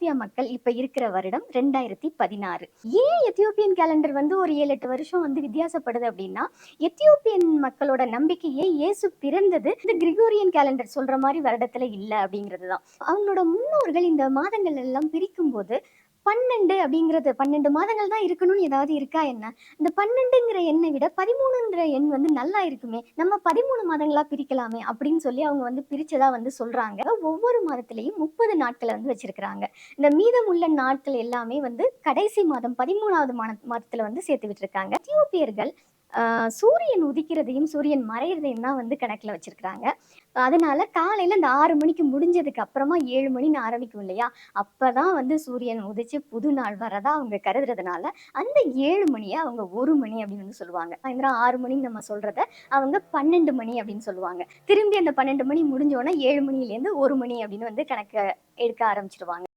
Ethiopia மக்கள் இப்ப இருக்கிற வருடம் ரெண்டாயிரத்தி பதினாறு. ஏன் எத்தியோப்பியன் கேலண்டர் வந்து ஒரு ஏழு எட்டு வருஷம் வந்து வித்தியாசப்படுது அப்படின்னா எத்தியோப்பியன் மக்களோட நம்பிக்கையே இயேசு பிறந்தது இந்த கிரிகோரியன் கேலண்டர் சொல்ற மாதிரி வருடத்துல இல்ல அப்படிங்கிறது தான் அவங்களோட முன்னோர்கள் இந்த மாதங்கள் எல்லாம் பிரிக்கும் போது பன்னெண்டு அப்படிங்கிறது பன்னெண்டு மாதங்கள் தான் இருக்கணும்னு ஏதாவது இருக்கா என்ன? இந்த பன்னெண்டுங்கிற எண்ணை விட பதிமூணுங்கிற எண் வந்து நல்லா இருக்குமே நம்ம பதிமூணு மாதங்களா பிரிக்கலாமே அப்படின்னு சொல்லி அவங்க வந்து பிரிச்சதா வந்து சொல்றாங்க. ஒவ்வொரு மாதத்திலையும் முப்பது நாட்களை வந்து வச்சிருக்கிறாங்க. இந்த மீதம் உள்ள நாட்கள் எல்லாமே வந்து கடைசி மாதம் பதிமூணாவது மாதத்துல வந்து சேர்த்து விட்டுருக்காங்க எத்தியோப்பியர்கள் சூரியன் உதிக்கிறதையும் சூரியன் மறையிறதையும் தான் வந்து கணக்கில் வச்சுருக்குறாங்க. அதனால காலையில் அந்த ஆறு மணிக்கு முடிஞ்சதுக்கு அப்புறமா ஏழு மணின்னு ஆரம்பிக்கும் இல்லையா? அப்போ தான் வந்து சூரியன் உதிச்சு புது நாள் வரதா அவங்க கருதுறதுனால அந்த ஏழு மணியை அவங்க ஒரு மணி அப்படின்னு வந்து சொல்லுவாங்க. சாயந்தரம் ஆறு மணின்னு நம்ம சொல்கிறத அவங்க பன்னெண்டு மணி அப்படின்னு சொல்லுவாங்க. திரும்பி அந்த பன்னெண்டு மணி முடிஞ்சோன்னா ஏழு மணிலேருந்து ஒரு மணி அப்படின்னு வந்து கணக்கு எடுக்க ஆரம்பிச்சிருவாங்க.